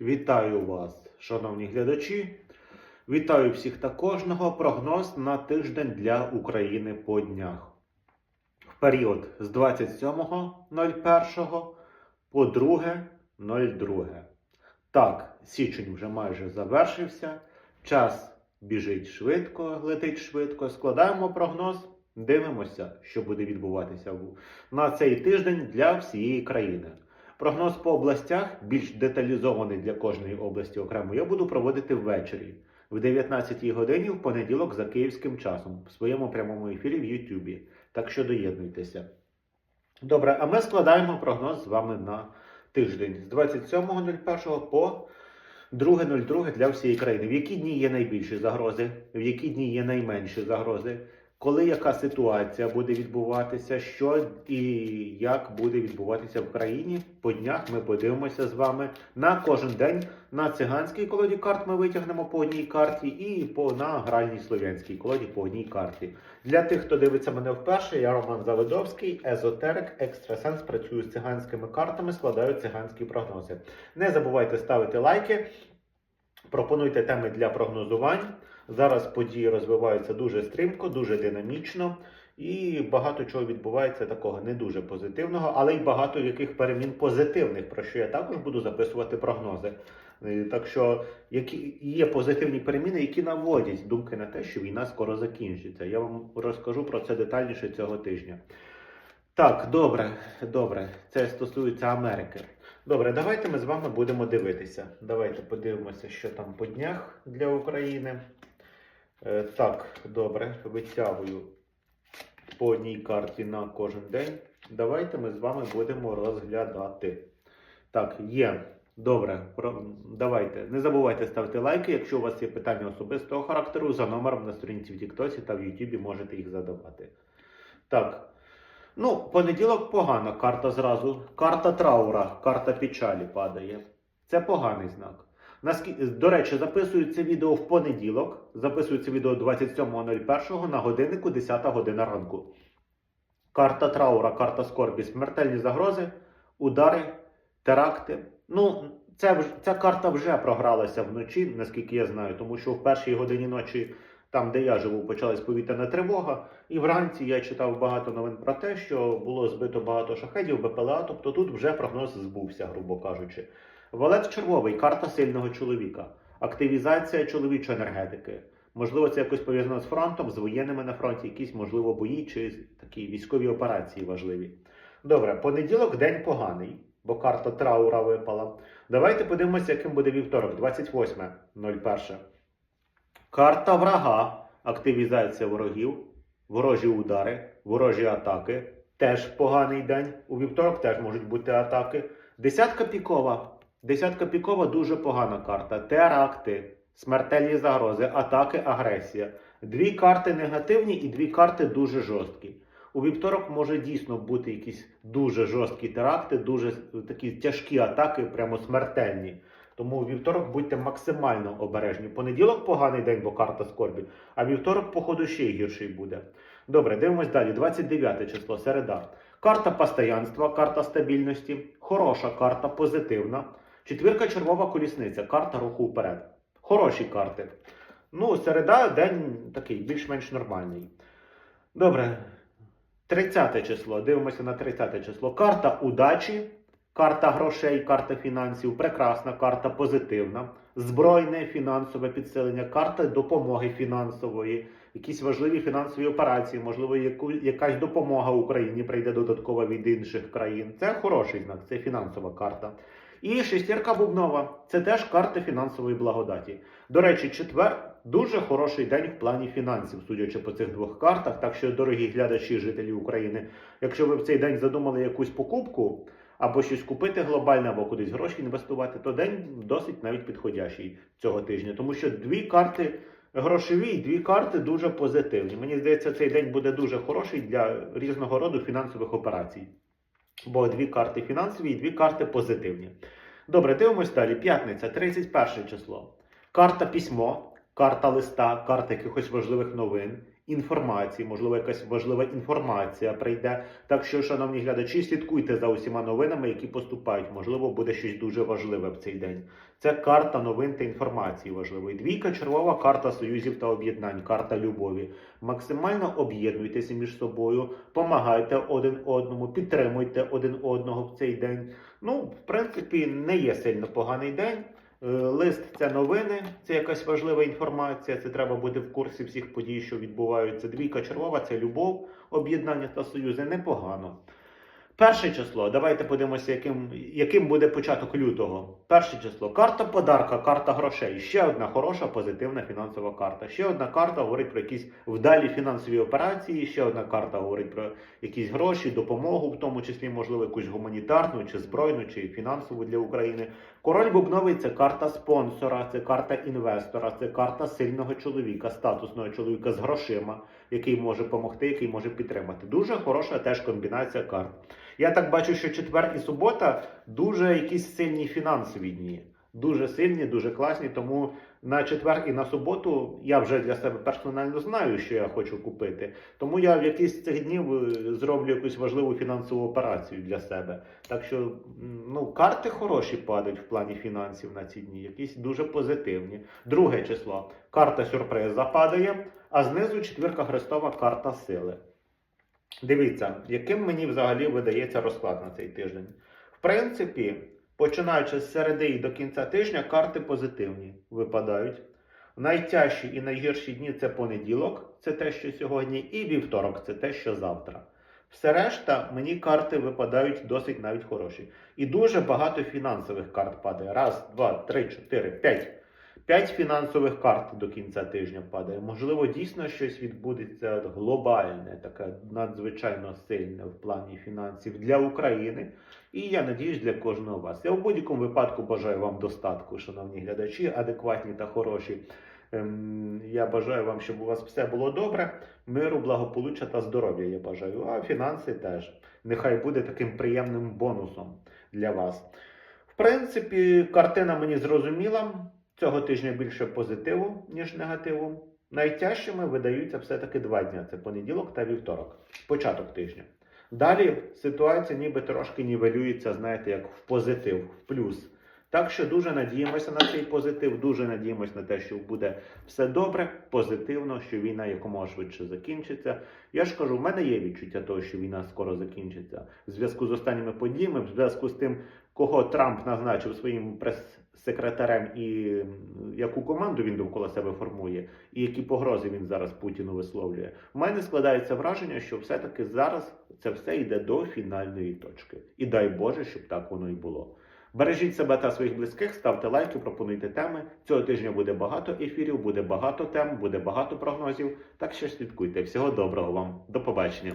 Вітаю вас, шановні глядачі. Вітаю всіх та кожного. Прогноз на тиждень для України по днях. В період з 27.01 по 2.02. Так, січень вже майже завершився. Час біжить швидко, летить швидко. Складаємо прогноз. Дивимося, що буде відбуватися на цей тиждень для всієї країни. Прогноз по областях, більш деталізований для кожної області окремо, я буду проводити ввечері в 19 годині в понеділок за київським часом в своєму прямому ефірі в Ютубі. Так що доєднуйтеся. Добре, а ми складаємо прогноз з вами на тиждень з 27.01 по 2.02 для всієї країни. В які дні є найбільші загрози, в які дні є найменші загрози, коли яка ситуація буде відбуватися, що і як буде відбуватися в країні. По днях ми подивимося з вами на кожен день. На циганській колоді карт ми витягнемо по одній карті, і по на гральній слов'янській колоді по одній карті. Для тих, хто дивиться мене вперше, я Роман Завидовський, езотерик, екстрасенс, працюю з циганськими картами, складаю циганські прогнози. Не забувайте ставити лайки. Пропонуйте теми для прогнозувань. Зараз події розвиваються дуже стрімко, дуже динамічно, і багато чого відбувається такого не дуже позитивного, але й багато яких перемін позитивних, про що я також буду записувати прогнози. Е, Так що які є позитивні переміни, які наводять думки на те, що війна скоро закінчиться. Я вам розкажу про це детальніше цього тижня. Так, добре, добре. Це стосується Америки. Добре, давайте ми з вами будемо дивитися. Давайте подивимося, що там по днях для України. Е, так, добре, витягую по одній карті на кожен день. Давайте ми з вами будемо розглядати. Так, є. Добре, давайте. Не забувайте ставити лайки. Якщо у вас є питання особистого характеру, за номером на сторінці в Тіктосі та в Ютубі можете їх задавати. Так. Ну, понеділок погана карта зразу. Карта траура, карта печалі падає. Це поганий знак. До речі, записую це відео в понеділок. Записую це відео 27.01 на годиннику 10 година ранку. Карта траура, карта скорбі, смертельні загрози, удари, теракти. Ну, це, ця карта вже програлася вночі, наскільки я знаю, тому що в першій годині ночі, там, де я живу, почалась повітряна тривога. І вранці я читав багато новин про те, що було збито багато шахедів, БПЛА, тобто тут вже прогноз збувся, грубо кажучи. Валет червовий, карта сильного чоловіка, активізація чоловічої енергетики. Можливо, це якось пов'язано з фронтом, з воєнними на фронті, якісь, можливо, бої чи такі військові операції важливі. Добре, понеділок день поганий, бо карта траура випала. Давайте подивимося, яким буде вівторок, 28.01. Карта врага, активізація ворогів, ворожі удари, ворожі атаки. Теж поганий день. У вівторок теж можуть бути атаки. Десятка пікова. Десятка пікова дуже погана карта. Теракти, смертельні загрози, атаки, агресія. Дві карти негативні і дві карти дуже жорсткі. У вівторок може дійсно бути якісь дуже жорсткі теракти, дуже такі тяжкі атаки, прямо смертельні. Тому вівторок будьте максимально обережні. Понеділок поганий день, бо карта скорбі, а вівторок, походу, ще гірший буде. Добре, дивимось далі. 29 число, середа. Карта постоянства, карта стабільності, хороша карта, позитивна. Четвірка червова колісниця, карта руху вперед. Хороші карти. Ну, середа день такий більш-менш нормальний. Добре. 30 число. Дивимося на 30 число. Карта удачі, карта грошей, карта фінансів. Прекрасна карта позитивна. Збройне фінансове підсилення, карта допомоги фінансової, якісь важливі фінансові операції, можливо, яку, якась допомога Україні прийде додаткова від інших країн. Це хороший знак, це фінансова карта. І шестірка бубнова це теж карта фінансової благодаті. До речі, четвер дуже хороший день в плані фінансів, судячи по цих двох картах. Так що, дорогі глядачі, жителі України, якщо ви в цей день задумали якусь покупку або щось купити глобальне, або кудись гроші інвестувати, то день досить навіть підходящий цього тижня, тому що дві карти. Грошові дві карти дуже позитивні. Мені здається, цей день буде дуже хороший для різного роду фінансових операцій. Бо дві карти фінансові і дві карти позитивні. Добре, дивимось далі. П'ятниця, 31 число. Карта письмо, карта листа, карта якихось важливих новин. Інформації, можливо, якась важлива інформація прийде. Так що, шановні глядачі, слідкуйте за усіма новинами, які поступають. Можливо, буде щось дуже важливе в цей день. Це карта новин та інформації важливої. Двійка червова карта союзів та об'єднань, карта любові. Максимально об'єднуйтеся між собою, помагайте один одному, підтримуйте один одного в цей день. Ну, в принципі, не є сильно поганий день. Е, Лист це новини, це якась важлива інформація. Це треба бути в курсі всіх подій, що відбуваються. Двійка червова це любов, об'єднання та союзи. Непогано. Перше число. Давайте подивимося, яким, яким буде початок лютого. Перше число. Карта подарка, карта грошей. Ще одна хороша позитивна фінансова карта. Ще одна карта говорить про якісь вдалі фінансові операції. Ще одна карта говорить про якісь гроші, допомогу, в тому числі, можливо, якусь гуманітарну, чи збройну, чи фінансову для України. Король бубновий це карта спонсора, це карта інвестора, це карта сильного чоловіка, статусного чоловіка з грошима, який може допомогти, який може підтримати. Дуже хороша теж комбінація карт. Я так бачу, що четвер і субота дуже якісь сильні фінансові дні. Дуже сильні, дуже класні. Тому на четвер і на суботу я вже для себе персонально знаю, що я хочу купити. Тому я в якийсь з цих днів е, зроблю якусь важливу фінансову операцію для себе. Так що ну, карти хороші падають в плані фінансів на ці дні, якісь дуже позитивні. Друге число карта сюрприза падає, а знизу четвірка Христова карта сили. Дивіться, яким мені взагалі видається розклад на цей тиждень. В принципі, починаючи з середи і до кінця тижня, карти позитивні випадають. Найтяжчі і найгірші дні це понеділок, це те, що сьогодні, і вівторок, це те, що завтра. Все решта мені карти випадають досить навіть хороші. І дуже багато фінансових карт падає. Раз, два, три, чотири, п'ять. П'ять фінансових карт до кінця тижня падає. Можливо, дійсно щось відбудеться глобальне, таке надзвичайно сильне в плані фінансів для України. І я надіюсь для кожного вас. Я в будь-якому випадку бажаю вам достатку, шановні глядачі, адекватні та хороші. Ем, Я бажаю вам, щоб у вас все було добре, миру, благополуччя та здоров'я. Я бажаю. А фінанси теж. Нехай буде таким приємним бонусом для вас. В принципі, картина мені зрозуміла. Цього тижня більше позитиву, ніж негативу. Найтяжчими видаються все-таки два дні: це понеділок та вівторок, початок тижня. Далі ситуація ніби трошки нівелюється, знаєте, як в позитив, в плюс. Так що дуже надіємося на цей позитив, дуже надіємося на те, що буде все добре, позитивно, що війна якомога швидше закінчиться. Я ж кажу, в мене є відчуття того, що війна скоро закінчиться. В зв'язку з останніми подіями, в зв'язку з тим, кого Трамп назначив своїм прес-секретарем і яку команду він довкола себе формує, і які погрози він зараз Путіну висловлює. У мене складається враження, що все-таки зараз це все йде до фінальної точки. І дай Боже, щоб так воно і було. Бережіть себе та своїх близьких, ставте лайки, пропонуйте теми. Цього тижня буде багато ефірів, буде багато тем, буде багато прогнозів. Так що слідкуйте. Всього доброго вам. До побачення.